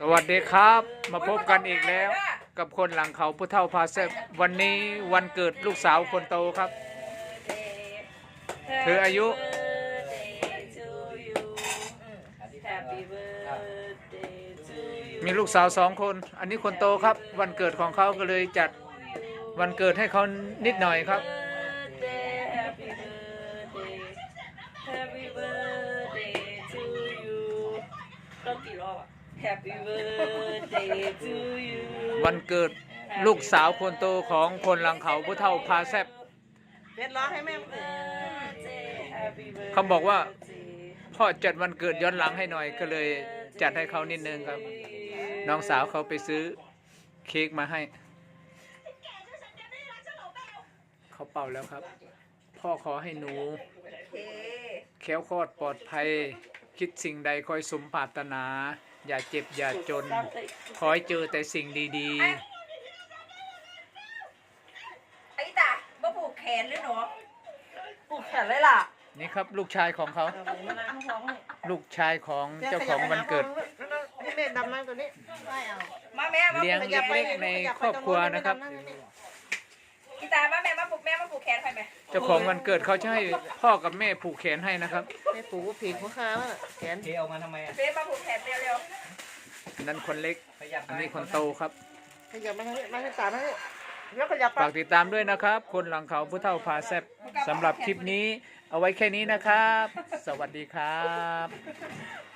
สวัสดีครับ มาพบกันอีกแล้ว กับคนหลังเขาผู้เฒ่าพาเซฟวันนี้วันเกิดลูกสาวคนโตครับ เธออายุ มีลูกสาวสองคน อันนี้คนโตครับ วันเกิดของเขาก็เลยจัดวันเกิดให้เขานิดหน่อยครับต้องกี่รอบอะ Happy birthday to you วันเกิดลูกสาวคนโตของคนหลังเขาผู้เฒ่าพาแซบเด็ดร้องให้แม่มัน Happy birthday เขาบอกว่าพ่อจัดวันเกิดย้อนหลังให้หน่อยก็เลยจัดให้เขานิดนึงครับ น้องสาวเขาไปซื้อเค้กมาให้ เขาเป่าแล้วครับ พ่อขอให้หนู แคล้วคลอดปลอดภัย คิดสิ่งใดคอยสมปรารถนา อย่าเจ็บอย่าจน ขอให้เจอแต่สิ่งดีไอ้ตาบ่ผูกแขนหรือหนูผูกแขนเลยล่ะๆ นี่ครับลูกชายของเขามานั่งท้องให้ลูกชายของเจ้าของวันเกิดให้แม่ดำนั่งตัวนี้ไม่เอามาแม่มาเลี้ยงผูกเล็กๆในครอบครัวนะครับอี จ้าของวันเกิดเขาจะให้พ่อกับแม่ผูกแขนให้นะครับแม่ปูผีหัวขาว่าแขนเทเอามาทำไมอะเฟซมาผูกแขนเร็วนั่นคนเล็ก ขยับอันนี้คนโตครับ ขยับมาทางนี้มาทางตาทางนี้แล้วขยับไปฝากติดตามด้วยนะครับ คนหลังเขาผู้เฒ่าพาแซบสำหรับคลิปนี้ เอาไว้แค่นี้นะครับ สวัสดีครับ ๆ